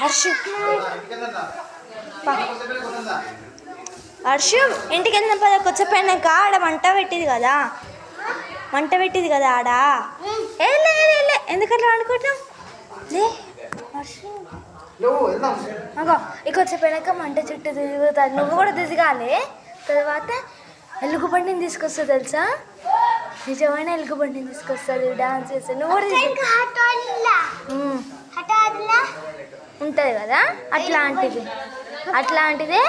హర్షు. హర్షు ఇంటికి వెళ్ళిన పద కొచ్చపోయినాక ఆడ మంట పెట్టింది కదా. మంట పెట్టింది కదా ఆడ. ఏ లే లే, లే ఎందుకట్లా అనుకుంటున్నాం లే హర్షు. అగో ఇక వచ్చేపోయినాక మంట చుట్టూ తిరుగుతుంది నువ్వు కూడా దిగాలి. తర్వాత ఎలుగుబండిని తీసుకొస్తా తెలుసా? నిజమైన ఎలుగుబండిని తీసుకొస్తుంది డాన్స్ చేస్తా. నువ్వు కూడా. ఉంటుంది కదా? అట్లాంటిది. అట్లాంటిదే?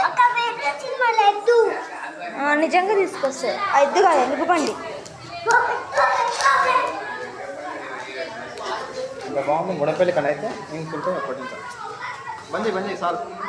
నిజంగా తీసుకొస్తుంది ఎద్దు కాదు ఎలుగుబండి ఇంకా బాగుంది ముడపల్లి కన్నా అయితే ఇంకుంటే బండి బండి సార్.